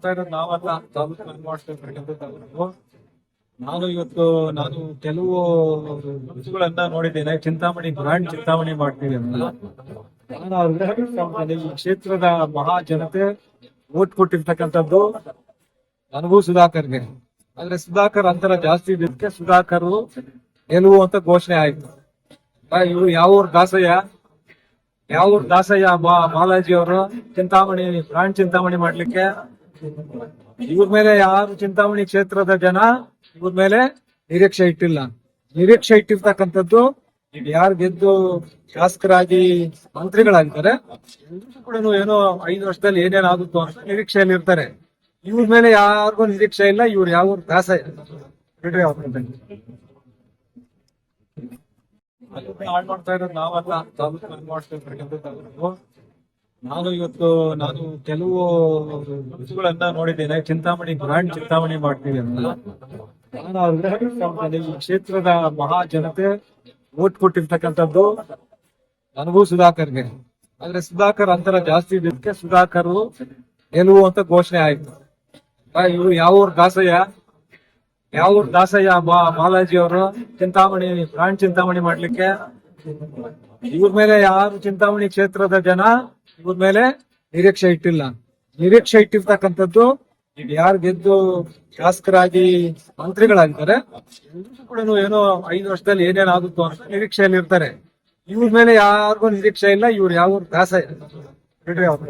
ಮಾಡ್ತಾ ಇರೋದು ನಾವಲ್ಲ, ತಾಲೂಕು ಮಾಡ್ತಿರ್ತಕ್ಕಂಥ ತಾಲೂಕು. ನಾನು ಇವತ್ತು, ನಾನು ಕೆಲವು ರುಚಿಗಳನ್ನ ನೋಡಿದ್ದೇನೆ. ಚಿಂತಾಮಣಿ ಬ್ರಾಂಡ್ ಚಿಂತಾಮಣಿ ಮಾಡ್ತೀವಿ ನಾನು ಕ್ಷೇತ್ರದ ಮಹಾ ಜನತೆ ಓಟ್ ಕೊಟ್ಟಿರ್ತಕ್ಕಂಥದ್ದು ನನಗೂ ಸುಧಾಕರ್ಗೆ. ಆದ್ರೆ ಸುಧಾಕರ್ ಅಂತರ ಜಾಸ್ತಿ ಇದಕ್ಕೆ ಸುಧಾಕರ್ ಗೆಲುವು ಅಂತ ಘೋಷಣೆ ಆಯ್ತು. ಇವ್ರು ಯಾವ ಊರ್ ದಾಸಯ್ಯ? ಯಾವ ಊರ್ ದಾಸಯ್ಯ ಬಾಲಾಜಿ ಅವರು ಚಿಂತಾಮಣಿ ಬ್ರಾಂಡ್ ಚಿಂತಾಮಣಿ ಮಾಡ್ಲಿಕ್ಕೆ ಇವ್ರ ಮೇಲೆ ಯಾರು ಚಿಂತಾಮಣಿ ಕ್ಷೇತ್ರದ ಜನ ಇವ್ರ ಮೇಲೆ ನಿರೀಕ್ಷೆ ಇಟ್ಟಿಲ್ಲ. ನಿರೀಕ್ಷೆ ಇಟ್ಟಿರ್ತಕ್ಕಂಥದ್ದು ಯಾರು ಗೆದ್ದು ಶಾಸಕರಾಗಿ ಮಂತ್ರಿಗಳಾಗಿದ್ದಾರೆ ಎಲ್ರಿಗೂ ಕೂಡ ಏನೋ ಐದು ವರ್ಷದಲ್ಲಿ ಏನೇನಾಗುತ್ತೋ ಅಂತ ನಿರೀಕ್ಷೆಯಲ್ಲಿ ಇರ್ತಾರೆ. ಇವ್ರ ಮೇಲೆ ಯಾರಿಗೂ ನಿರೀಕ್ಷೆ ಇಲ್ಲ, ಇವ್ರು ಯಾವ ದಾಸ ಬಿಡ್ರಿ ಅವ್ರ ಮಾಡ್ತಾ ಇರೋದು ನಾವಲ್ಲ. ತಾಲೂಕು ನಾನು ಇವತ್ತು, ನಾನು ಕೆಲವು ವಸ್ತುಗಳನ್ನ ನೋಡಿದ್ದೇನೆ. ಚಿಂತಾಮಣಿ ಬ್ರಾಂಡ್ ಚಿಂತಾಮಣಿ ಮಾಡ್ತೀವಿ ಈ ಕ್ಷೇತ್ರದ ಮಹಾ ಜನತೆ ಓಟ್ ಕೊಟ್ಟಿರ್ತಕ್ಕಂಥದ್ದು ನನಗೂ ಸುಧಾಕರ್ಗೆ. ಆದ್ರೆ ಸುಧಾಕರ್ ಅಂತರ ಜಾಸ್ತಿ ಇದಕ್ಕೆ ಸುಧಾಕರ್ ಗೆಲುವು ಅಂತ ಘೋಷಣೆ ಆಯ್ತು. ಇವರು ಯಾವ ಊರ್ ದಾಸಯ್ಯ? ಯಾವ ಊರ್ ದಾಸಯ್ಯ? ಬಾ ಬಾಲಾಜಿ ಅವರು ಚಿಂತಾಮಣಿ ಬ್ರಾಂಡ್ ಚಿಂತಾಮಣಿ ಮಾಡ್ಲಿಕ್ಕೆ? ಇವ್ರ ಮೇಲೆ ಯಾರು ಚಿಂತಾಮಣಿ ಕ್ಷೇತ್ರದ ಜನ ಇವ್ರ ಮೇಲೆ ನಿರೀಕ್ಷೆ ಇಟ್ಟಿಲ್ಲ. ನಿರೀಕ್ಷೆ ಇಟ್ಟಿರ್ತಕ್ಕಂಥದ್ದು ಯಾರು ಗೆದ್ದು ಶಾಸಕರಾಗಿ ಮಂತ್ರಿಗಳಾಗಿದ್ದಾರೆ ಎಲ್ರಿಗೂ ಕೂಡ ಏನೋ ಐದು ವರ್ಷದಲ್ಲಿ ಏನೇನಾಗುತ್ತೋ ಅಂತ ನಿರೀಕ್ಷೆಯಲ್ಲಿ ಇರ್ತಾರೆ. ಇವ್ರ ಮೇಲೆ ಯಾರಿಗೂ ನಿರೀಕ್ಷೆ ಇಲ್ಲ, ಇವ್ರು ಯಾವ ದಾಸ ಬಿಡ್ರಿ ಅವ್ರ